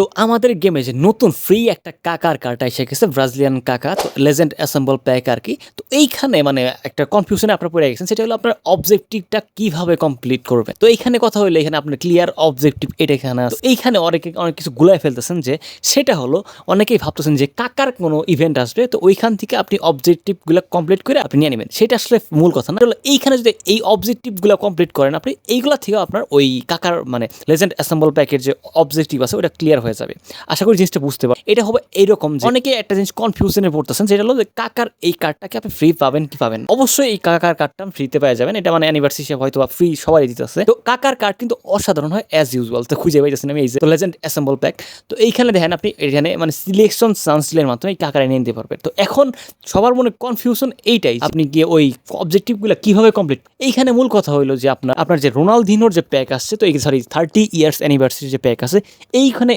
তো আমাদের গেমে যে নতুন ফ্রি একটা কাকার কার্ড এসে গেছে ব্রাজিলিয়ান কাকা, তো লেজেন্ড অ্যাসেম্বল প্যাক আর কি, তো এইখানে মানে একটা কনফিউশনে আপনার পড়ে গেছেন, সেটা হলো আপনার অবজেক্টিভটা কীভাবে কমপ্লিট করবেন। তো এইখানে কথা হলো এখানে আপনার ক্লিয়ার অবজেক্টিভ এটা এখানে। এইখানে অনেকে, অনেক কিছু গুলাই ফেলতেছেন যে, সেটা হলো অনেকেই ভাবতেছেন যে কাকার কোনো ইভেন্ট আসবে, তো ওইখান থেকে আপনি অবজেক্টিভগুলো কমপ্লিট করে আপনি নিয়ে নেবেন। সেটা আসলে মূল কথা না। এইখানে যদি এই অবজেক্টিভগুলো কমপ্লিট করেন, আপনি এইগুলা থেকে আপনার ওই কাকার মানে লেজেন্ড অ্যাসেম্বল প্যাকের যে অবজেক্টিভ আছে, ওটা ক্লিয়ার হয়ে যাবে। আশা করি জিনিসটা বুঝতে পার এটা হবে এইরকম যে অনেকে একটা জিনিস কনফিউশনে পড়তেছেন যেটা হলো যে কাকার এই কার্ডটাকে আপনি ফ্রি পাবেন কি পাবেন? অবশ্যই এই কাকার কার্ডটা ফ্রিতে পেয়ে যাবেন। এটা মানে অ্যানিভার্সারি হিসেবে হয়তো ফ্রি সবাই দিতেছে। তো কাকার কার্ড কিন্তু অসাধারণ হয় অ্যাজ ইউজুয়াল তো খুঁজে পাইতেছেন আমি এই যে লেজেন্ড অ্যাসেম্বল প্যাক তো এইখানে দেখেন আপনি এখানে মানে সিলেকশন সাউন্সিলের মাধ্যমে এই কাকার এনে নিতে পারবেন। তো এখন সবার মনে কনফিউশন এইটাই আপনি গিয়ে ওই অবজেক্টিভগুলো কীভাবে কমপ্লিট এইখানে মূল কথা হইল যে আপনার আপনার যে রোনালদিনোর যে প্যাক আসছে তো এই সরি থার্টি ইয়ার্স অ্যানিভার্সারি যে প্যাক আছে এইখানে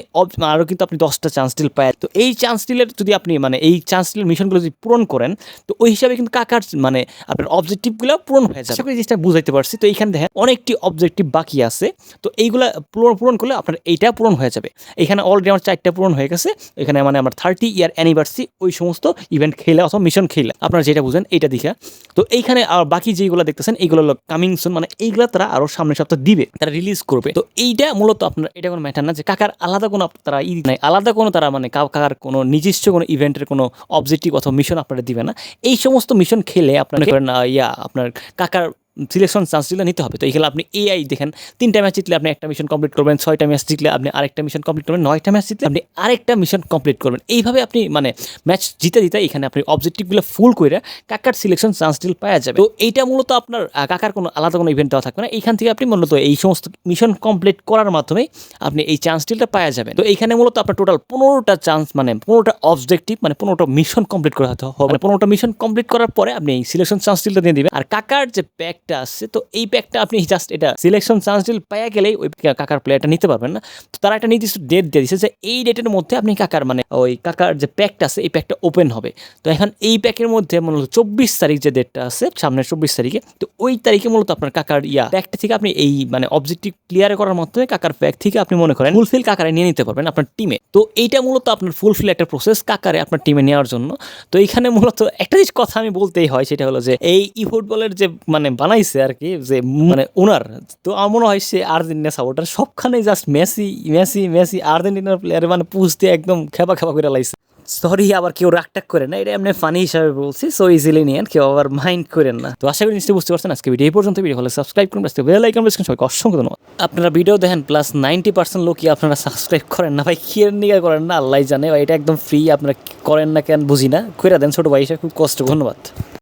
আরও কিন্তু আপনি দশটা চান্স ডিল পায়। তো এই চান্স ডিলের যদি আপনি মানে এই চান্স ডিলের মিশনগুলো যদি পূরণ করেন, তো ওই হিসাবে কিন্তু কাকার মানে আপনার অবজেক্টিভগুলো পূরণ হয়ে যাবে। আশা জিনিসটা বুঝাইতে পারছি। তো এইখানে দেখেন, অনেকটি অবজেক্টিভ বাকি আছে। তো এইগুলা পূরণ পূরণ করলে আপনার এইটা পূরণ হয়ে যাবে। এখানে অলরেডি আমার চারটা পূরণ হয়ে গেছে। এখানে মানে আমার থার্টি ইয়ার অ্যানিভার্সারি ওই সমস্ত ইভেন্ট খেলে অথবা মিশন খেলে। আপনারা যেটা বুঝেন, এইটা দেখে। তো এইখানে আর বাকি যেগুলো দেখতেছেন, এইগুলো কামিং সুন মানে এইগুলো তারা আরও সামনের সপ্তাহ দিবে, তারা রিলিজ করবে। তো এইটা মূলত আপনার, এটা কোনো ম্যাটার না যে কাকার আলাদা কোনো তারা ই নাই আলাদা কোনো তারা মানে কাকার কোনো নিজস্ব কোনো ইভেন্টের কোনো অবজেক্টিভ অথবা মিশন আপনারা দিবে না। এই সমস্ত মিশন খেলে আপনার মনে ইয়া আপনার কাকার সিলেকশন চান্স চান্সগুলো নিতে হবে। তো এখানে আপনি এআই দেখেন, তিনটা ম্যাচ জিতলে আপনি একটা মিশন কমপ্লিট করবেন, ছয়টা ম্যাচ জিতলে আপনি আরেকটা মিশন কমপ্লিট করবেন, নয়টা ম্যাচ জিতলে আপনি আরেকটা মিশন কমপ্লিট করবেন। এইভাবে আপনি মানে ম্যাচ জিতে জিতে এখানে আপনি অবজেক্টিভগুলো ফুল করে কাকার সিলেকশন চান্স ডিল পাওয়া যাবে। তো এইটা মূলত আপনার কাকার কোনো আলাদা কোনো ইভেন্ট দেওয়া থাকবে না। এইখান থেকে আপনি মূলত এই সমস্ত মিশন কমপ্লিট করার মাধ্যমে আপনি এই চান্স ডিলটা পাওয়া যাবেন। তো এইখানে মূলত আপনার টোটাল পনেরোটা চান্স মানে পনেরোটা অবজেক্টিভ মানে পনেরোটা মিশন কমপ্লিট করা হবে। মানে পনেরোটা মিশন কমপ্লিট করার পরে আপনি এই সিলেকশন চান্স ডিলটা দিয়ে দেবেন। আর কাকার যে প্যাকটা আছে, তো এই প্যাকটা আপনি জাস্ট এটা সিলেকশন চান্স ডিল পাওয়া গেলেই ওই কাকার প্লেয়ারটা নিতে পারবেন না। তো তারা একটা নির্দিষ্ট ডেট দিয়ে দিচ্ছে যে এই ডেটের মধ্যে আপনি কাকার মানে ওই কাকার যে প্যাকটা আছে, এই প্যাকটা ওপেন হবে। তো এখন এই প্যাকের মধ্যে মূলত চব্বিশ তারিখ যে ডেটটা আছে, সামনের চব্বিশ তারিখে, তো ওই তারিখে মূলত আপনার কাকার ইয়া প্যাকটা থেকে আপনি এই মানে অবজেক্টিভ ক্লিয়ার করার মাধ্যমে কাকার প্যাক থেকে আপনি মনে করেন ফুলফিল কাকারে নিয়ে নিতে পারবেন আপনার টিমে তো এইটা মূলত আপনার ফুলফিল একটা প্রসেস কাকারে আপনার টিমে নেওয়ার জন্য। তো এইখানে মূলত একটা জিনিস কথা আমি বলতেই হয়, সেটা হলো যে এই ই ফুটবলের যে মানে বানাইছে আর কি যে মানে ওনার তো আমার মনে হয় সে আর্জেন্টিনা সাপোর্টার সবখানে জাস্ট মেসি মেসি মেসি, আর্জেন্টিনার প্লেয়ার মানে পুষতে একদম খেপা খেপা করে লাইছে। সরি আবার কেউ রাগটাক করে না, এটা এমনি ফানি হিসাবে বলছি সো ইজিলি নিয়েন, কেউ আবার মাইন্ড করেন না। তো আশা করি নিশ্চয়ই বুঝতে পারছেন, আজকে ভিডিও এই পর্যন্ত ভিডিও হলে সাবস্ক্রাইব করুন আজকে বেল আইকন প্রেস করুন, সবাইকে অসংখ্য ধন্যবাদ। আপনারা ভিডিও দেখেন প্লাস নাইনটি পার্সেন্ট লোকই আপনারা সাবস্ক্রাইব করেন না, ভাই, কি নিয়ে করেন না আল্লাহ জানে, ভাই, এটা একদম ফ্রি আপনারা করেন না কেন, বুঝি না। কইরা দেন, ছোট ভাই হিসেবে খুব কষ্ট, ধন্যবাদ।